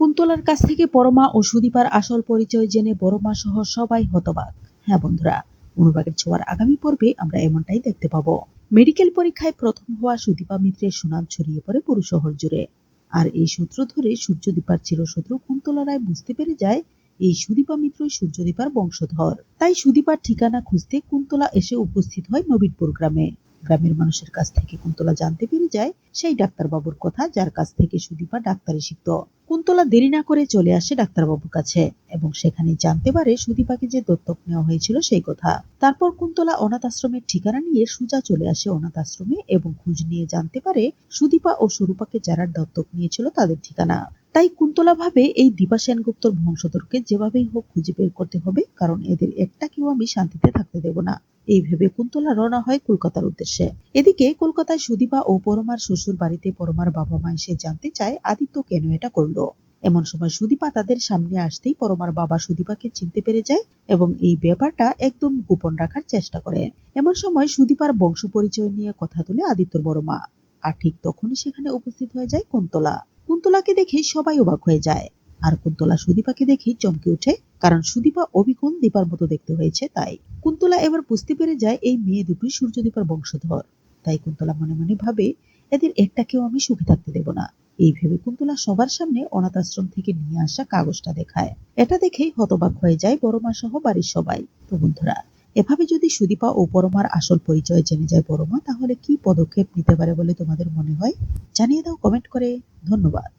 কুন্তলার কাছ থেকে পরমা ও সুদীপার আসল পরিচয় জেনে বড়মা সহ সবাই হতবাক। হ্যাঁ বন্ধুরা, অনুরাগের ছোঁয়ার আগামী পর্বে আমরা এমনটাই দেখতে পাবো। মেডিকেল পরীক্ষায় প্রথম হওয়া সুদীপা মিত্রের সুনাম ছড়িয়ে পড়ে পুরো শহর জুড়ে। আর এই সূত্র ধরে সূর্যদীপার চিরশত্রু কুন্তলা রায় বুঝতে পেরে যায় এই সুদীপা মিত্রই সূর্যদীপার বংশধর। তাই সুদীপার ঠিকানা খুঁজতে কুন্তলা এসে উপস্থিত হয় নবীনপুর গ্রামে। গ্রামের মানুষের কাছ থেকে কুন্তলা জানতে পেরে যায়, সেই ডাক্তারবাবুর কথা যার কাছ থেকে সুদীপা ডাক্তারি শিখত। কুন্তলা দেরি না করে চলে আসে ডাক্তারবাবুর কাছে এবং সেখানে জানতে পারে সুদীপাকে যে দত্তক নেওয়া হয়েছিল সেই কথা। তারপর কুন্তলা অনাথ আশ্রমের ঠিকানা নিয়ে সুজা চলে আসে অনাথ আশ্রমে এবং খোঁজ নিয়ে জানতে পারে সুদীপা ও স্বরূপাকে যারা দত্তক নিয়েছিল তাদের ঠিকানা। তাই কুন্তলা ভাবে এই দীপা সেনগুপ্তর বংশধরকে যেভাবেই হোক খুঁজে বের করতে হবে, কারণ এদের একটাকেও আমি শান্তিতে থাকতে দেব না। এই ভেবে কুন্তলা রওনা হয় কলকাতার উদ্দেশ্যে। এদিকে কলকাতায় সুদীপা ও পরমার শ্বশুর বাড়িতে পরমার বাবা মা এসে জানতে চায় আদিত্য কেন এটা করল। এমন সময় সুদীপা তাদের সামনে আসতেই পরমার বাবা সুদীপাকে চিনতে পেরে যায় এবং এই ব্যাপারটা একদম গোপন রাখার চেষ্টা করে। এমন সময় সুদীপার বংশ পরিচয় নিয়ে কথা তুলে আদিত্যর বড় মা। আর ঠিক তখনই সেখানে উপস্থিত হয়ে যায় কুন্তলা। কুন্তলাকে দেখে সবাই অবাক হয়ে যায়। আর কুন্তলা সুদীপাকে দেখে চমকে ওঠে, কারণ সুদীপা অবিকোণ দীপার মতো দেখতে হয়েছে তাই। কুন্তলা এবার বুঝতে পেরে যায় এই মেয়ে দুটোই সূর্যদীপার বংশধর। তাই কুন্তলা মনে মনে ভাবে, এদের একটাকেও আমি সুখে থাকতে দেব না। এই ভেবে কুন্তলা সবার সামনে অনাথ আশ্রম থেকে নিয়ে আসা কাগজটা দেখায়। এটা দেখেই হতবাক হয়ে যায় বড়মা সহ বাড়ির সবাই। তো বন্ধুরা, এভাবে যদি সুদীপা ও পরমার আসল পরিচয় জেনে যায় বড়মা তাহলে কি পদক্ষেপ নিতে পারে বলে তোমাদের মনে হয়? জানিয়ে দাও কমেন্ট করে। ধন্যবাদ।